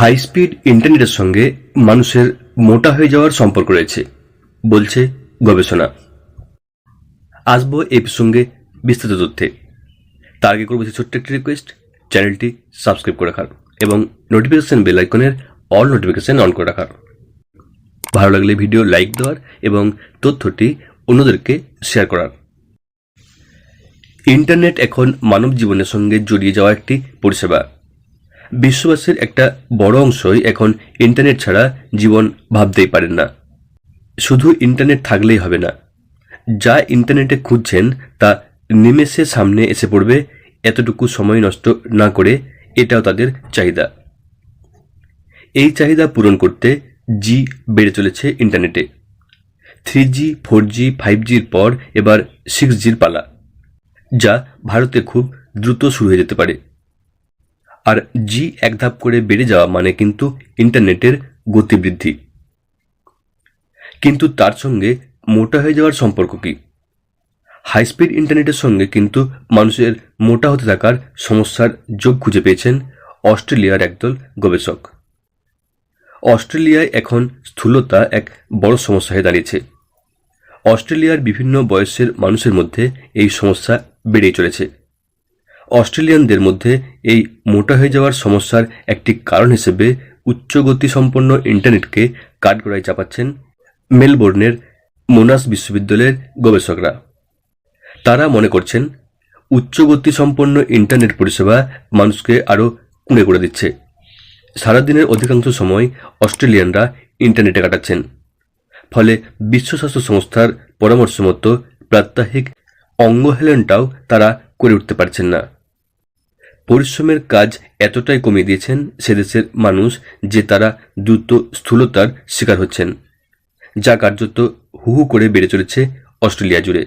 High speed ইন্টারনেটের সঙ্গে মানুষের মোটা হয়ে যাওয়ার সম্পর্ক রয়েছে, বলছে গবেষণা। আসব এই প্রসঙ্গে বিস্তারিত তথ্যে। তার আগে করব ছোট্ট একটি রিকোয়েস্ট চ্যানেলটি সাবস্ক্রাইব করে রাখার এবং নোটিফিকেশান বেল আইকনের অল নোটিফিকেশান অন করে রাখার। ভালো লাগলে ভিডিও লাইক দেওয়ার এবং তথ্যটি অন্যদেরকে শেয়ার করার। ইন্টারনেট এখন মানব জীবনের সঙ্গে জড়িয়ে যাওয়া একটি পরিষেবা। বিশ্ববাসীর একটা বড় অংশই এখন ইন্টারনেট ছাড়া জীবন ভাবতেই পারেন না। শুধু ইন্টারনেট থাকলেই হবে না। যা ইন্টারনেটে খুঁজছেন, তা নিমেষে সামনে এসে পড়বে, এতটুকু সময় নষ্ট না করে এটাও তাদের চাহিদা। এই চাহিদা পূরণ করতে জি বেড়ে চলেছে ইন্টারনেটে। Three G, four G, five জির পর এবার সিক্স জির পালা, যা ভারতে খুব দ্রুত শুরু হয়ে যেতে পারে। আর জি এক ধাপ করে বেড়ে যাওয়া মানে কিন্তু ইন্টারনেটের গতি বৃদ্ধি কিন্তু তার সঙ্গে মোটা হয়ে যাওয়ার সম্পর্ক কি? হাই স্পিড ইন্টারনেটের সঙ্গে কিন্তু মানুষের মোটা হতে থাকার সমস্যার যোগ খুঁজে পেয়েছেন অস্ট্রেলিয়ার একদল গবেষক। অস্ট্রেলিয়ায় এখন স্থূলতা এক বড় সমস্যা হয়ে দাঁড়িয়েছে। অস্ট্রেলিয়ার বিভিন্ন বয়সের মানুষের মধ্যে এই সমস্যা বেড়েই চলেছে। অস্ট্রেলিয়ানদের মধ্যে এই মোটা হয়ে যাওয়ার সমস্যার একটি কারণ হিসেবে উচ্চ গতিসম্পন্ন ইন্টারনেটকে কাঠগড়ায় চাপাচ্ছেন মেলবোর্নের মোনাস বিশ্ববিদ্যালয়ের গবেষকরা। তারা মনে করছেন উচ্চ গতিসম্পন্ন ইন্টারনেট পরিষেবা মানুষকে আরও কুঁড়ে করে দিচ্ছে। সারাদিনের অধিকাংশ সময় অস্ট্রেলিয়ানরা ইন্টারনেটে কাটাচ্ছেন। ফলে বিশ্ব স্বাস্থ্য সংস্থার পরামর্শ মতো প্রাত্যহিক অঙ্গহেলনটাও তারা করে উঠতে পারছেন না। পরিশ্রমের কাজ এতটাই কমিয়ে দিয়েছেন সেদেশের মানুষ যে তারা দ্রুত স্থূলতার শিকার হচ্ছেন, যা কার্যত হু হু করে বেড়ে চলেছে অস্ট্রেলিয়া জুড়ে।